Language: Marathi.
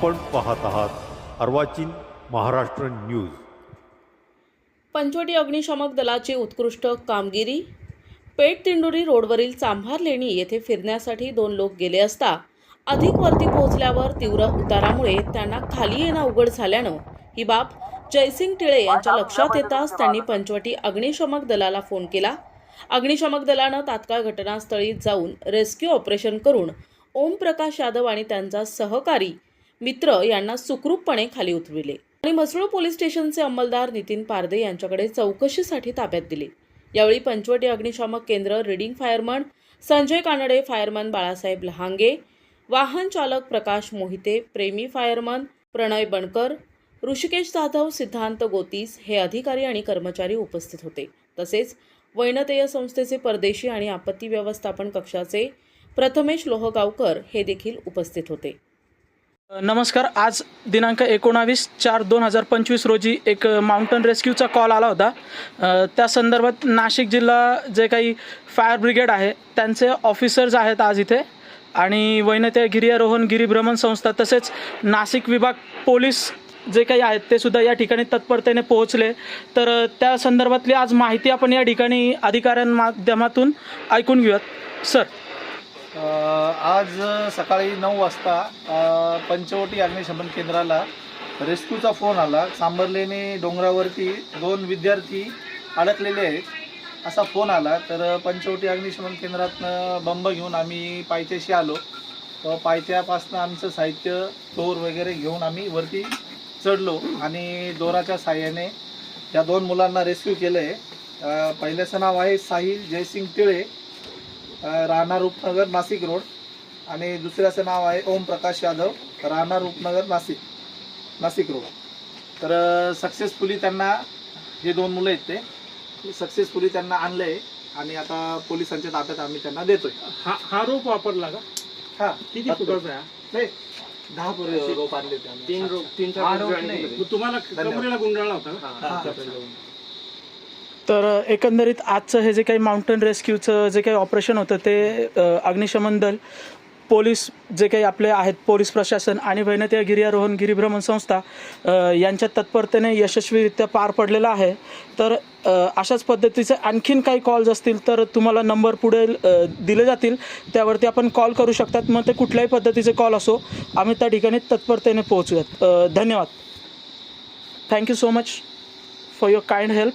आपण पाहत आहात अर्वाचीन महाराष्ट्र न्यूज. पंचवटी अग्निशामक दलाची उत्कृष्ट कामगिरी. पेठ तिंडोरी रोडवरील चांभार लेणी येथे फिरण्यासाठी दोन लोक गेले असता अधिक वरती पोहोचल्यावर तीव्र उतारामुळे त्यांना खाली येणं अवघड झाल्यानं ही बाब जयसिंग टिळे यांच्या लक्षात येताच त्यांनी पंचवटी अग्निशमक दलाला फोन केला. अग्निशमक दलानं तात्काळ घटनास्थळी जाऊन रेस्क्यू ऑपरेशन करून ओमप्रकाश यादव आणि त्यांचा सहकारी मित्र यांना सुखरूपपणे खाली उतरविले आणि म्हसरूळ पोलीस स्टेशनचे अंमलदार नितीन पारदे यांच्याकडे चौकशीसाठी ताब्यात दिले. यावेळी पंचवटी अग्निशामक केंद्र leading fireman Sanjay Kanade fireman Balasaheb Lahange वाहन चालक प्रकाश मोहिते प्रेमी फायरमन प्रणय बनकर ऋषिकेश जाधव सिद्धांत गोतीस हे अधिकारी आणि कर्मचारी उपस्थित होते. तसेच वैनतेय संस्थेचे परदेशी आणि आपत्ती व्यवस्थापन कक्षाचे प्रथमेश लोहगावकर हे देखील उपस्थित होते. नमस्कार. आज दिनांक एकोणावीस चार दोन हजार पंचवीस रोजी एक माउंटन रेस्क्यूचा कॉल आला होता. त्या संदर्भात नाशिक जिल्हा जे काही फायर ब्रिगेड आहे त्यांचे ऑफिसर्स आहेत आज इथे. आणि वैनते गिर्यारोहण गिरीभ्रमण संस्था तसेच नाशिक विभाग पोलीस जे काही आहेत ते सुद्धा या ठिकाणी तत्परतेने पोहोचले. तर त्या संदर्भातली आज माहिती आपण या ठिकाणी अधिकाऱ्यांमाध्यमातून ऐकून घेऊयात. सर आज सकाळी नऊ वाजता पंचवटी अग्निशमन केंद्राला रेस्क्यूचा फोन आला. सांबरलेने डोंगरावरती दोन विद्यार्थी अडकलेले आहेत असा फोन आला. तर पंचवटी अग्निशमन केंद्रातनं बंब घेऊन आम्ही पायथ्याशी आलो. पायथ्यापासनं आमचं साहित्य दोर वगैरे घेऊन आम्ही वरती चढलो आणि दोराच्या साह्याने या दोन मुलांना रेस्क्यू केलं आहे पहिल्याचं नाव आहे साहिल जयसिंग टिळे राहणार रूपनगर नाशिक रोड. आणि दुसऱ्याचं नाव आहे ओम प्रकाश यादव. राहणार रूपनगर नाशिक नाशिक रोड. तर सक्सेसफुली त्यांना हे दोन मुलं आहेत ते. सक्सेसफुली त्यांना आणलं आहे आणि आता पोलिसांच्या ताब्यात आम्ही त्यांना देतोय. हा हा रोप वापरला का? हा. किती फुटाचा आहे नाही दहा रोप आणले. तीन रोप तीन. मग तुम्हाला. कमरेला गुंडाळला होता का. तर एकंदरीत आजचं हे जे काही माउंटन रेस्क्यूचं जे काही ऑपरेशन होतं ते अग्निशमन दल पोलीस जे काही आपले आहेत पोलीस प्रशासन आणि वैनतीय गिर्यारोहण गिरीभ्रमण संस्था यांच्या तत्परतेने यशस्वीरित्या पार पडलेलं आहे. तर अशाच पद्धतीचे आणखीन काही कॉल्स असतील तर तुम्हाला नंबर पुढे दिले जातील. त्यावरती आपण कॉल करू शकतात. मग ते कुठल्याही पद्धतीचे कॉल असो आम्ही त्या ठिकाणी तत्परतेने पोहोचूयात. धन्यवाद. Thank you so much for your kind help